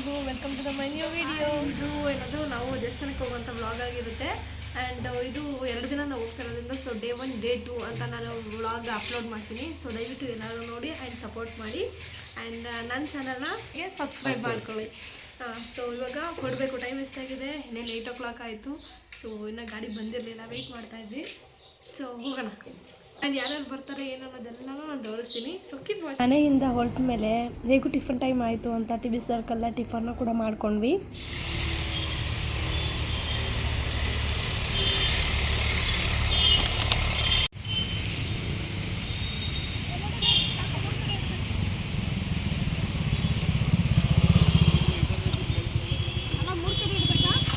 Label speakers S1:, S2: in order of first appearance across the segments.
S1: ಎಲ್ರಿಗೂ welcome to the my new video
S2: ಇದು ಏನದು ನಾವು ದೇವಸ್ಥಾನಕ್ಕೆ ಹೋಗುವಂಥ ವ್ಲಾಗ್ ಆಗಿರುತ್ತೆ. ಆ್ಯಂಡ್ ಇದು ಎರಡು ದಿನ ನಾವು ಹೋಗ್ತಿರೋದ್ರಿಂದ so day one day two ಅಂತ ನಾನು ವ್ಲಾಗ್ ಅಪ್ಲೋಡ್ ಮಾಡ್ತೀನಿ. ಸೊ ದಯವಿಟ್ಟು ಎಲ್ಲರೂ ನೋಡಿ ಆ್ಯಂಡ್ ಸಪೋರ್ಟ್ ಮಾಡಿ. ಆ್ಯಂಡ್ ನನ್ನ ಚಾನಲ್ನ ಸಬ್ಸ್ಕ್ರೈಬ್ ಮಾಡ್ಕೊಳ್ಳಿ. ಸೊ ಇವಾಗ ಕೊಡಬೇಕು ಟೈಮ್ ಎಷ್ಟಾಗಿದೆ? ಇನ್ನೇನು ಏಯ್ಟ್ ಓ ಕ್ಲಾಕ್ ಆಯಿತು. ಸೊ ಇನ್ನೂ ಗಾಡಿ ಬಂದಿರಲಿಲ್ಲ ವೆಯ್ಟ್ ಮಾಡ್ತಾ ಇದ್ವಿ. ಸೊ ಹೋಗೋಣ. ಆ್ಯಂಡ್ ಯಾರ್ಯಾರು ಬರ್ತಾರೆ ಏನು ಅನ್ನೋದೆಲ್ಲ ನಾನು ತೋರಿಸ್ತೀನಿ. ಸೊ ಕೀಪ್ ವಾಚ್
S1: ಮನೆಯಿಂದ ಹೊರಟ ಮೇಲೆ ಹೇಗೂ ಟಿಫನ್ ಟೈಮ್ ಆಯಿತು ಅಂತ ಟಿ ಬಿ ಸರ್ಕಲ್ಲ ಟಿಫನ್ನ ಕೂಡ ಮಾಡ್ಕೊಂಡ್ವಿ.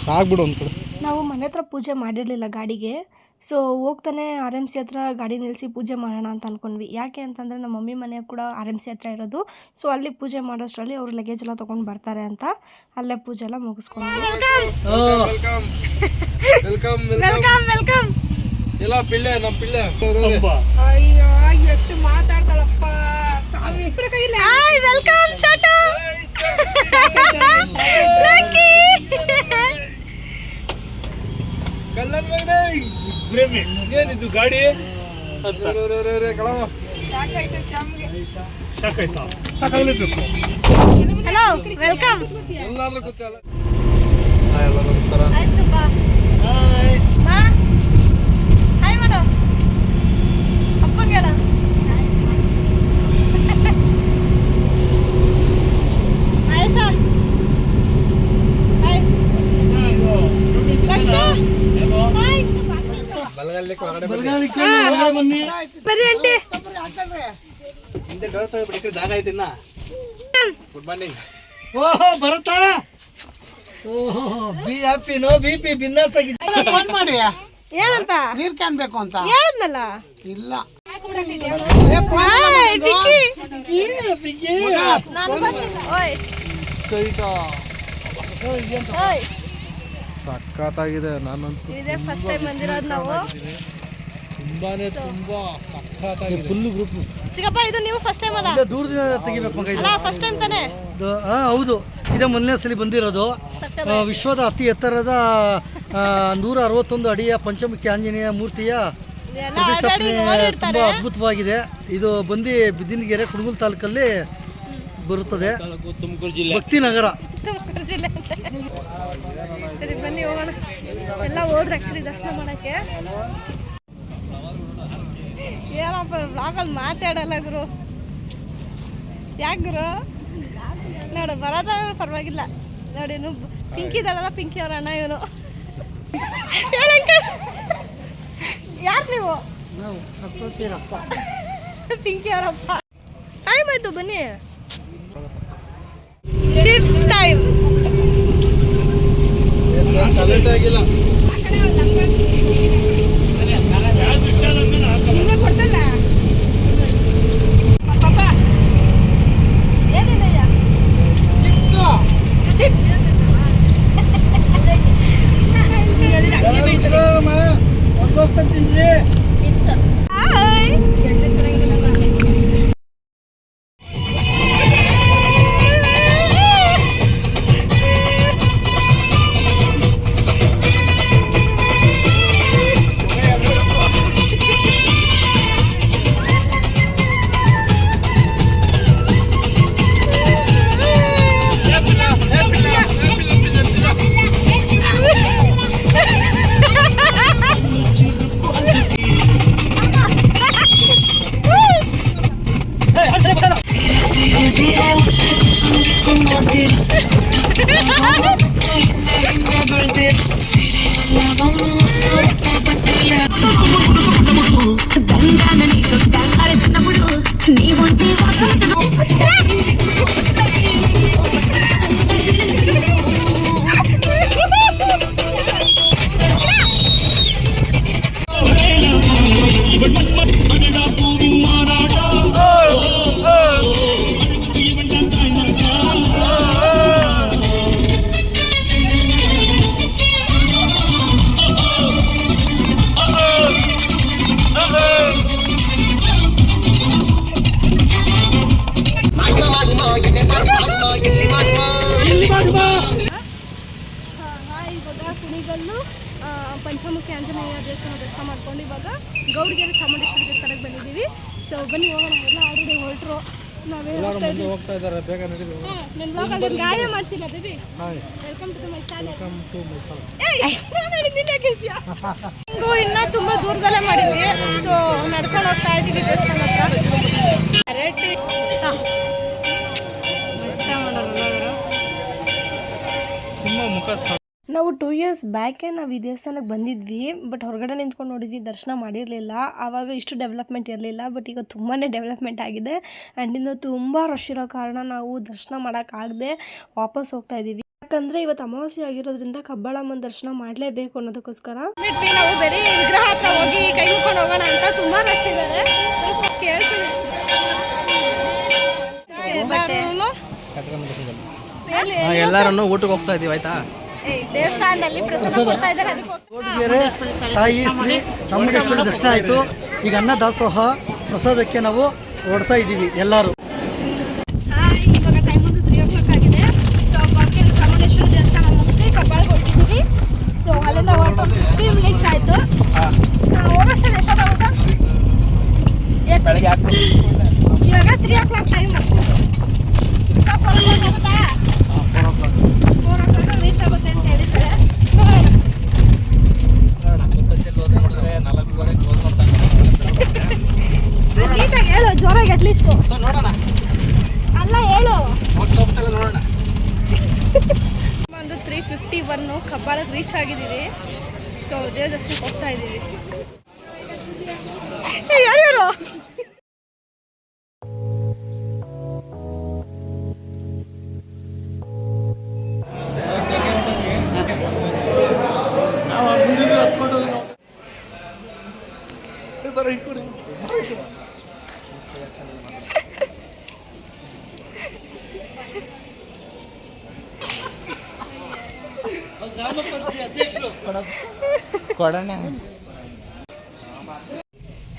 S3: ಸಾಕ್ಬಿಡು ಒಂದು
S1: ನಾವು ಮನೆ ಹತ್ರ ಪೂಜೆ ಮಾಡಿರಲಿಲ್ಲ ಗಾಡಿಗೆ. ಸೊ ಹೋಗ್ತಾನೆ ಆರ್ ಎಂ ಸಿ ಹತ್ರ ಗಾಡಿ ನಿಲ್ಲಿಸಿ ಪೂಜೆ ಮಾಡೋಣ ಅಂತ ಅಂದ್ಕೊಂಡ್ವಿ ಯಾಕೆ ಅಂತಂದರೆ ನಮ್ಮ ಮಮ್ಮಿ ಮನೆ ಕೂಡ ಆರ್ ಎಂ ಸಿ ಹತ್ರ ಇರೋದು. ಸೊ ಅಲ್ಲಿ ಪೂಜೆ ಮಾಡೋಷ್ಟರಲ್ಲಿ ಅವರು ಲಗೇಜ್ ಎಲ್ಲ ತೊಗೊಂಡು ಬರ್ತಾರೆ ಅಂತ ಅಲ್ಲೇ ಪೂಜೆ ಎಲ್ಲ ಮುಗಿಸ್ಕೊಂಡ್ವಿ.
S3: ಮಗನೇ
S4: ಏನಿದು ಗಾಡಿ? ಅಂತ.
S2: ಸಾಕಾಯ್ತು
S4: ಸಾಕಾಗ್ಲೇಬೇಕು
S1: ಹಲೋ ವೆಲ್ಕಮ್
S3: ಎಲ್ಲಾದ್ರೂ ಗೊತ್ತಿಲ್ಲ. ನಮಸ್ಕಾರ
S1: ಮಾ ಹಾಯ್ ಮಾಡು ಅಪ್ಪಂಗೆ ಹೇಳು ಆಯೇಷಾ ಹಾಯ್ ಲಕ್ಷ ಹಾಯ್
S3: ಜಾಗ ಐತಿ ಇನ್ನ. ಗುಡ್ ಮಾರ್ನಿಂಗ್
S5: ಓಹೋ ಬರುತ್ತಾ? ಓಹೋ be happy no B P ಬಿಂದಾಸ್ ಆಗಿ
S6: ಫೋನ್ ಮಾಡಿ
S1: ಏನಂತ?
S6: ನೀರ್ ಕ್ಯಾನ್ ಬೇಕು ಅಂತ.
S1: ಹೇಳದ್ನಲ್ಲ?
S6: ಇಲ್ಲ.
S1: ಹಾಯ್
S3: ಸಖತ್ತಾಗಿದೆ. ನಾನಂತೂ
S1: ಇದೇ ಫಸ್ಟ್ ಟೈಮ್ ಬಂದಿರೋದು ನಾವು.
S3: ತುಂಬಾನೇ ತುಂಬಾ ಸಖತ್ತಾಗಿದೆ.
S5: ಫುಲ್ ಗ್ರೂಪ್
S1: ಚಿಕ್ಕಪ್ಪ ಇದು ನೀವು ಫಸ್ಟ್ ಟೈಮ್ ಅಲ್ಲ?
S5: ದೂರದಿಂದ ತೆಗಿಬೇಕು ಮಗ ಇದು
S1: ಅಲ್ಲ ಫಸ್ಟ್ ಟೈಮ್ ತಾನೇ?
S5: ಇದು- ಆ, ಹೌದು. ಇದೇ ಮೊದಲನೇ ಸಲ ಬಂದಿರೋದು. ಆ, ವಿಶ್ವದ ಅತಿ ಎತ್ತರದ ಆ, ನೂರ ಅರವತ್ತೊಂದು ಅಡಿಯ ಪಂಚಮುಖಿ ಆಂಜನೇಯ ಮೂರ್ತಿಯ
S1: ಎಲ್ಲ ಆಲ್ರೆಡಿ
S5: ಪ್ರತಿಷ್ಠಾಪನೆ
S1: ನೋಡಿರ್ತಾರೆ.
S5: ತುಂಬಾ ಅದ್ಭುತವಾಗಿದೆ. ಇದು ಬಂದು ಬಿದ್ದಿನಗೆರೆ ಕುಣಗುಲ್ ತಾಲೂಕಲ್ಲಿ ಬರುತ್ತದೆ.
S4: ತುಮಕೂರು ಜಿಲ್ಲೆ.
S5: ಭಕ್ತಿ ನಗರ
S1: ಜಿಲ್ಲೆ ಅಂತ. ಸರಿ ಬನ್ನಿ ಹೋಗೋಣ. ಎಲ್ಲ ಹೋದ್ರೆ ಆ್ಯಕ್ಚುಲಿ ದರ್ಶನ ಮಾಡೋಕ್ಕೆ. ಏನಪ್ಪ ಬ್ಲಾಗಲ್ಲಿ ಮಾತಾಡಲ್ಲ ಗುರು. ಯಾಕೆ ಗುರು? ನೋಡು ಬರೋದ ಪರವಾಗಿಲ್ಲ. ನೋಡಿ ಇನ್ನು ಪಿಂಕಿ ಇದ್ದಾಳಲ್ಲ ಪಿಂಕಿ ಅವ್ರ ಅಣ್ಣ ಇವನು. ಯಾರು ನೀವು? ಪಿಂಕಿ ಅವರಪ್ಪ. ಟೈಮ್ ಆಯ್ತು ಬನ್ನಿ. ಚಿಪ್ಸ್ ಟೈಮ್
S3: ಆಗಿಲ್ಲ.
S1: ಹೊರಟರು ನಾವೇ
S6: ಹೋಗ್ತಾ ಇದ್ದಾರೆ ಬೇಗ
S1: ನನ್ನ ಬ್ಲಾಗಲ್ಲಿ ಗಾಯ ಮಾಡಿಸಿಲ್ಲ baby welcome to my channel ಹಿಂಗೂ ಇನ್ನ ತುಂಬಾ ದೂರದಲ್ಲೇ ಮಾಡಿದ್ವಿ. ಸೊ ನಡ್ಕೊಂಡು ಹೋಗ್ತಾ ಇದೀವಿ ದೇವಸ್ಥಾನ ಹತ್ರ. ರೆಡಿ ನಾವು ಟೂ ಇಯರ್ಸ್ ಬ್ಯಾಕೇ ನಾವು ಈ ದೇವಸ್ಥಾನಕ್ಕೆ ಬಂದಿದ್ವಿ ಬಟ್ ಹೊರಗಡೆ ನಿಂತ್ಕೊಂಡು ನೋಡಿದ್ವಿ ದರ್ಶನ ಮಾಡಿರಲಿಲ್ಲ. ಆವಾಗ ಇಷ್ಟು ಡೆವಲಪ್ಮೆಂಟ್ ಇರಲಿಲ್ಲ ಬಟ್ ಈಗ ತುಂಬಾ ಡೆವಲಪ್ಮೆಂಟ್ ಆಗಿದೆ. ಆ್ಯಂಡ್ ಇನ್ನು ತುಂಬ ರಶ್ ಇರೋ ಕಾರಣ ನಾವು ದರ್ಶನ ಮಾಡೋಕ್ಕಾಗದೆ ವಾಪಸ್ ಹೋಗ್ತಾ ಇದ್ದೀವಿ ಯಾಕಂದರೆ ಇವತ್ತು ಅಮಾವಾಸ್ಯೆ ಆಗಿರೋದ್ರಿಂದ ಕಬ್ಬಾಳಮ್ಮನ ದರ್ಶನ ಮಾಡಲೇಬೇಕು ಅನ್ನೋದಕ್ಕೋಸ್ಕರ. ಬಿಟ್ವಿ ನಾವು ಬೇರೆ ವಿಗ್ರಹ ಹತ್ರ ಹೋಗಿ ಕೈ ಮುಕ್ಕೊಂಡು ಹೋಗೋಣ ಅಂತ ತುಂಬ ರಶ್ ಇದ್ದಾರೆ.
S3: ಎಲ್ಲಾರನ್ನು ಊಟಕ್ಕೆ ಹೋಗ್ತಾ ಇದೀವಿ ಆಯ್ತಾ?
S1: ದೇವಸ್ಥಾನದಲ್ಲಿ ಪ್ರಸಾದ ಕೊಡ್ತಾ ಇದ್ದಾರೆ ಅದಕ್ಕೆ
S5: ತಾಯಿ ಶ್ರೀ ಚಾಮುಂಡೇಶ್ವರಿ ದರ್ಶನ ಆಯಿತು. ಈಗ ಅನ್ನ ದಾಸೋಹ ಪ್ರಸಾದಕ್ಕೆ ನಾವು ಓಡ್ತಾ ಇದ್ದೀವಿ ಎಲ್ಲರೂ.
S1: ಹಾಯ್ ಇವಾಗ ಟೈಮ್ ಒಂದು ತ್ರೀ ಓ ಕ್ಲಾಕ್ ಆಗಿದೆ ಸೊ ಚಾಮುಂಡೇಶ್ವರಿ ದೇವಸ್ಥಾನ ಮುಗಿಸಿ ಕಬ್ಬಾಳಿಗೆ ಹೊರಟಿದ್ದೀವಿ. ಸೊ ಅಲ್ಲಿಂದ ಹೊರಟು ಫಿಫ್ಟಿ ಮಿನಿಟ್ಸ್ ಆಯಿತು. ಇವಾಗ three o'clock time so four o'clock ಆಗುತ್ತಾ ಫೋರ್ ಓ ಕ್ಲಾಕ್ ರೀಚ್ ಆಗುತ್ತೆ ಅಂತ ಹೇಳಿದ್ದಾರೆ ನೋಡೋಣ.
S3: ನಾಲ್ಕೂವರೆ ಕ್ಲೋಸ್ ಅಂತ
S1: ಅದು ನೀಟಾಗಿ ಹೇಳು ಜೋರಾಗಿ ಅಟ್ಲೀಸ್ಟು
S3: ಸೊ ನೋಡೋಣ
S1: ಅಲ್ಲ ಹೇಳು
S3: ಹೋಗ್ತಾ ಹೋಗ್ತಾ ನೋಡೋಣ
S1: ಒಂದು ತ್ರೀ ಫಿಫ್ಟಿ ಒನ್ನು ಕಬ್ಬಾಳಕ್ಕೆ ರೀಚ್ ಆಗಿದ್ದೀವಿ. ಸೊ ದೇವ ದರ್ಶನಕ್ಕೆ ಹೋಗ್ತಾ ಇದ್ದೀವಿ.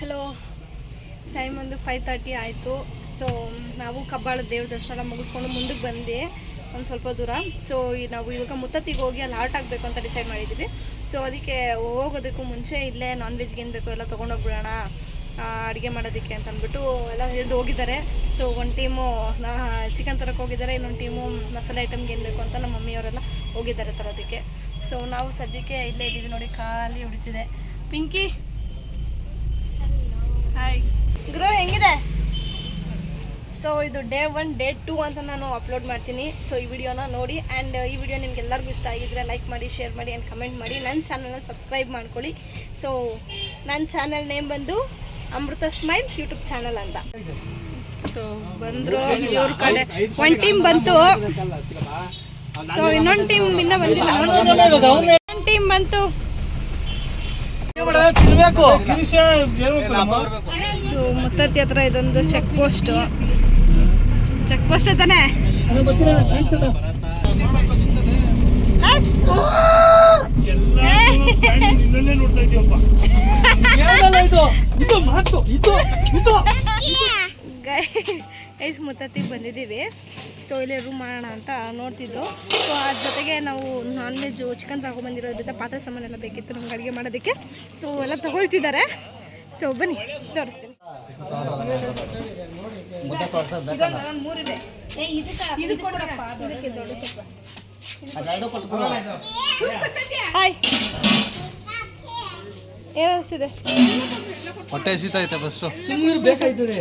S1: ಹಲೋ ಟೈಮ್ ಒಂದು ಫೈವ್ ತರ್ಟಿ ಆಯಿತು. ಸೊ ನಾವು ಕಬ್ಬಾಳ ದೇವ್ರ ದರ್ಶನ ಮುಗಿಸ್ಕೊಂಡು ಮುಂದಕ್ಕೆ ಬಂದೆ ಒಂದು ಸ್ವಲ್ಪ ದೂರ. ಸೊ ನಾವು ಇವಾಗ ಮುತ್ತತ್ತಿಗೆ ಹೋಗಿ ಅಲ್ಲಿ ಆರ್ಟ್ ಆಗಬೇಕು ಅಂತ ಡಿಸೈಡ್ ಮಾಡಿದ್ದೀವಿ ಸೊ ಅದಕ್ಕೆ ಹೋಗೋದಕ್ಕೂ ಮುಂಚೆ ಇಲ್ಲೇ ನಾನ್ ವೆಜ್ಗೆ ಏನು ಬೇಕೋ ಎಲ್ಲ ತೊಗೊಂಡೋಗ್ಬಿಡೋಣ ಅಡುಗೆ ಮಾಡೋದಕ್ಕೆ ಅಂತ ಅಂದ್ಬಿಟ್ಟು ಎಲ್ಲ ಹಿಡಿದು ಹೋಗಿದ್ದಾರೆ. ಸೊ ಒಂದು ಟೀಮು ಚಿಕನ್ ತರಕ್ಕೆ ಹೋಗಿದ್ದಾರೆ. ಇನ್ನೊಂದು ಟೀಮು ಮಸಾಲೆ ಐಟಮ್ಗೆ ಏನು ಬೇಕು ಅಂತ ನಮ್ಮ ಮಮ್ಮಿಯವರೆಲ್ಲ ಹೋಗಿದ್ದಾರೆ ತರೋದಕ್ಕೆ. ಸೊ ನಾವು ಸದ್ಯಕ್ಕೆ ಇಲ್ಲೇ ಇದ್ದೀವಿ ನೋಡಿ, ಖಾಲಿ ಹೊಡಿತಿದೆ ಪಿಂಕಿ ಹಾಯ್ ಗುರು, ಹೆಂಗಿದೆ? ಸೊ ಇದು ಡೇ ಒನ್ ಡೇ ಟೂ ಅಂತ ನಾನು ಅಪ್ಲೋಡ್ ಮಾಡ್ತೀನಿ. ಸೊ ಈ ವಿಡಿಯೋನ ನೋಡಿ ಆ್ಯಂಡ್ ಈ ವಿಡಿಯೋ ನಿಮ್ಗೆ ಎಲ್ಲರಿಗೂ ಇಷ್ಟ ಆಗಿದ್ರೆ ಲೈಕ್ ಮಾಡಿ ಶೇರ್ ಮಾಡಿ ಆ್ಯಂಡ್ ಕಮೆಂಟ್ ಮಾಡಿ. ನನ್ನ ಚಾನಲ್ನ ಸಬ್ಸ್ಕ್ರೈಬ್ ಮಾಡ್ಕೊಳ್ಳಿ. ಸೊ ನನ್ನ ಚಾನಲ್ ನೇಮ್ ಬಂದು ಅಮೃತ ಸ್ಮೈಲ್ ಯೂಟ್ಯೂಬ್ ಚಾನಲ್ ಅಂತ. ಸೊ ಬಂದ್ರು ಇವ್ರ ಕಡೆ. ಒಂದು ಟೀಮ್ ಬಂತು. ಸೊ ಇನ್ನೊಂದು ಟೀಮ್ ಇನ್ನ ಬಂದಿಲ್ಲ. ಇನ್ನೊಂದು ಟೀಮ್ ಬಂತು. ಸೊ ಮುತ್ತತ್ತಿ ಹತ್ರ ಇದೊಂದು ಚೆಕ್ ಪೋಸ್ಟ್ ಚೆಕ್ ಪೋಸ್ಟ್ ತಾನೆ
S4: ಎಲ್ಲ ನಿನ್ನನ್ನೇ ನೋಡ್ತಾ ಇದೀವಪ್ಪ
S5: ಏನಲ್ಲ ಇದು ಇದು ಮಾತು ಇದು ಇದು
S1: ಗೈಸ್ ಮುತ್ತತ್ತಿಗೆ ಬಂದಿದ್ದೀವಿ. ಸೊ ಇಲ್ಲಿ ರೂಮ್ ಮಾಡೋಣ ಅಂತ ನೋಡ್ತಿದ್ರು ಸೊ ಅದ್ರ ಜೊತೆಗೆ ನಾವು ನಾನ್ ವೆಜ್ಜು ಚಿಕನ್ ತಗೊಂಡ್ಬಂದಿರೋದ್ರಿಂದ ಪಾತ್ರೆ ಸಾಮಾನೆಲ್ಲ ಬೇಕಿತ್ತು ನಮ್ಗೆ ಅಡುಗೆ ಮಾಡೋದಕ್ಕೆ. ಸೊ ಎಲ್ಲ ತಗೊಳ್ತಿದ್ದಾರೆ. ಸೊ ಬನ್ನಿ ತೋರಿಸ್ತೀನಿ. ಹಾಯ್
S6: ಹೊಟ್ಟೆ ಹಸಿತೈತೆ ಫಸ್ಟು
S5: ಸುಮ್ಮನೆ ಬೇಕಾಯ್ತದೆ.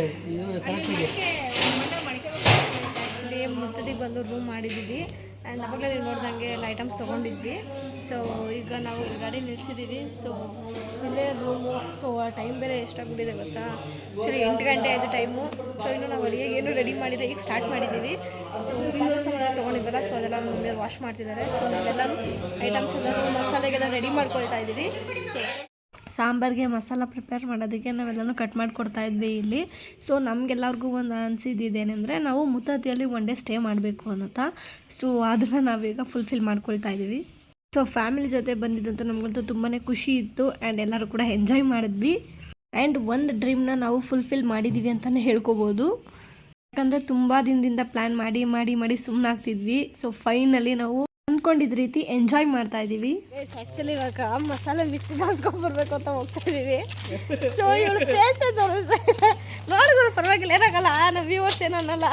S1: ಆ್ಯಕ್ಚುಲಿ ಮುತ್ತದಿಗೆ ಬಂದು ರೂಮ್ ಮಾಡಿದ್ದೀವಿ. ಆ್ಯಂಡ್ ಅವಾಗಲೇ ನೀವು ನೋಡ್ದಂಗೆ ಎಲ್ಲ ಐಟಮ್ಸ್ ತೊಗೊಂಡಿದ್ವಿ. ಸೊ ಈಗ ನಾವು ಇಲ್ಲಿ ಗಾಡಿ ನಿಲ್ಸಿದ್ದೀವಿ ಸೊ ಇಲ್ಲೇ ರೂಮು ಸೊ ಆ ಟೈಮ್ ಬೇರೆ ಎಷ್ಟಾಗ್ಬಿಟ್ಟಿದೆ ಗೊತ್ತಾ? ಆ್ಯಕ್ಚುಲಿ ಎಂಟು ಗಂಟೆ ಆಯಿತು ಟೈಮು ಸೊ ಇನ್ನು ನಾವು ಅಲ್ಲಿಗೆ ಏನು ರೆಡಿ ಮಾಡಿದೆ ಈಗ ಸ್ಟಾರ್ಟ್ ಮಾಡಿದ್ದೀವಿ ಸೊ ಸಾಮಾನು ತೊಗೊಂಡಿದ್ವಲ್ಲ ಸೊ ಅದೆಲ್ಲ ಮಮ್ಮಿಯವ್ರು ವಾಶ್ ಮಾಡ್ತಿದ್ದಾರೆ. ಸೊ ನಾವೆಲ್ಲರೂ ಐಟಮ್ಸ್ ಎಲ್ಲರೂ ಮಸಾಲೆಗೆಲ್ಲ ರೆಡಿ ಮಾಡ್ಕೊಳ್ತಾ ಇದ್ದೀವಿ. ಸೊ ಸಾಂಬಾರಿಗೆ ಮಸಾಲ ಪ್ರಿಪೇರ್ ಮಾಡೋದಕ್ಕೆ ನಾವೆಲ್ಲನೂ ಕಟ್ ಮಾಡಿಕೊಡ್ತಾ ಇದ್ವಿ ಇಲ್ಲಿ. ಸೊ ನಮಗೆಲ್ಲರಿಗೂ ಒಂದು ಅನಿಸಿದ್ದೇನೆಂದರೆ ನಾವು ಮುತ್ತತಿಯಲ್ಲಿ ಒನ್ ಡೇ ಸ್ಟೇ ಮಾಡಬೇಕು ಅನ್ನೋತ ಸೊ ಅದನ್ನು ನಾವೀಗ ಫುಲ್ಫಿಲ್ ಮಾಡ್ಕೊಳ್ತಾ ಇದ್ದೀವಿ. ಸೊ ಫ್ಯಾಮಿಲಿ ಜೊತೆ ಬಂದಿದ್ದಂತೂ ನಮಗಂತೂ ತುಂಬಾ ಖುಷಿ ಇತ್ತು ಆ್ಯಂಡ್ ಎಲ್ಲರೂ ಕೂಡ ಎಂಜಾಯ್ ಮಾಡಿದ್ವಿ. ಆ್ಯಂಡ್ ಒಂದು ಡ್ರೀಮ್ನ ನಾವು ಫುಲ್ಫಿಲ್ ಮಾಡಿದ್ದೀವಿ ಅಂತಲೇ ಹೇಳ್ಕೊಬೋದು. ಯಾಕಂದರೆ ತುಂಬ ದಿನದಿಂದ ಪ್ಲ್ಯಾನ್ ಮಾಡಿ ಮಾಡಿ ಮಾಡಿ ಸುಮ್ಮನಾಗ್ತಿದ್ವಿ ಸೊ ಫೈನಲಿ ನಾವು
S7: ಅಂದ್ಕೊಂಡಿದ್ದ ರೀತಿ ಎಂಜಾಯ್ ಮಾಡ್ತಾ ಇದ್ದೀವಿ
S1: ಆ್ಯಕ್ಚುಲಿ ಇವಾಗ ಮಸಾಲೆ ಮಿಕ್ಸಿಗೆ ಹಾಸ್ಕೊಂಡ್ಬರ್ಬೇಕು ಅಂತ ಹೋಗ್ತಾ ಇದ್ದೀವಿ ಸೊ ಇವಳು ಫೇಸ್ ನೋಡಿದ್ರು ಪರವಾಗಿಲ್ಲ, ಏನಾಗಲ್ಲ ನಮ್ಮ ವ್ಯೂವರ್ಸ್ ಏನನ್ನಲ್ಲ.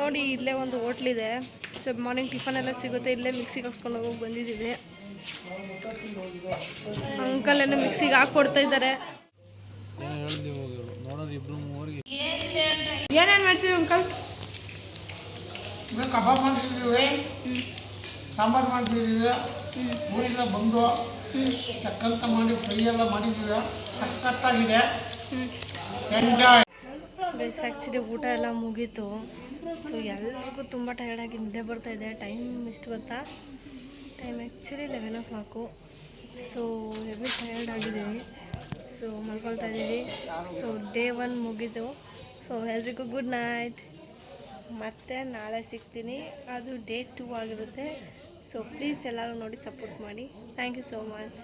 S1: ನೋಡಿ ಇಲ್ಲೇ ಒಂದು ಹೋಟ್ಲಿದೆ ಸೊ ಮಾರ್ನಿಂಗ್ ಟಿಫನ್ ಎಲ್ಲ ಸಿಗುತ್ತೆ ಇಲ್ಲೇ ಮಿಕ್ಸಿಗೆ ಹಾಕ್ಸ್ಕೊಂಡು ಹೋಗಿ ಬಂದಿದ್ದೀವಿ. ಅಂಕಲ್ ಏನೋ ಮಿಕ್ಸಿಗೆ ಹಾಕ್ಕೊಡ್ತಾ ಇದ್ದಾರೆ. ಏನೇನು ಮಾಡ್ತೀವಿ ಅಂಕಲ್?
S8: ಕಬಾಬ್ ಮಾಡ್ತಿದ್ದೀವಿ ಸಾಂಬಾರು ಮಾಡ್ತಿದ್ದೀವಿ ಊರಿಂದ ಬಂದು ತಕ್ಕಂತ ಮಾಡಿ ಫ್ರೈ ಎಲ್ಲ ಮಾಡಿದ್ದೀವಿ. ಸಖತ್ತಾಗಿದೆ. ಎಂಜಾಯ್
S1: ಆ್ಯಕ್ಚುಲಿ ಊಟ ಎಲ್ಲ ಮುಗೀತು. ಸೊ ಎಲ್ಲರಿಗೂ ತುಂಬ ಟಯರ್ಡಾಗಿ ನಿದ್ದೆ ಬರ್ತಾ ಇದೆ. ಟೈಮ್ ಎಷ್ಟು ಗೊತ್ತಾ? Time actually eleven o'clock so heavy tired ಆಗಿದ್ದೀವಿ. ಸೊ ಮಲ್ಕೊಳ್ತಾ ಇದ್ದೀವಿ. ಸೊ ಡೇ ಒನ್ ಮುಗಿದು. ಸೊ ಎಲ್ರಿಗೂ ಗುಡ್ ನೈಟ್ ಮತ್ತೆ ನಾಳೆ ಸಿಗ್ತೀನಿ. ಅದು ಡೇ ಟೂ ಆಗಿರುತ್ತೆ. ಸೊ ಪ್ಲೀಸ್ ಎಲ್ಲರೂ ನೋಡಿ ಸಪೋರ್ಟ್ ಮಾಡಿ. Thank you so much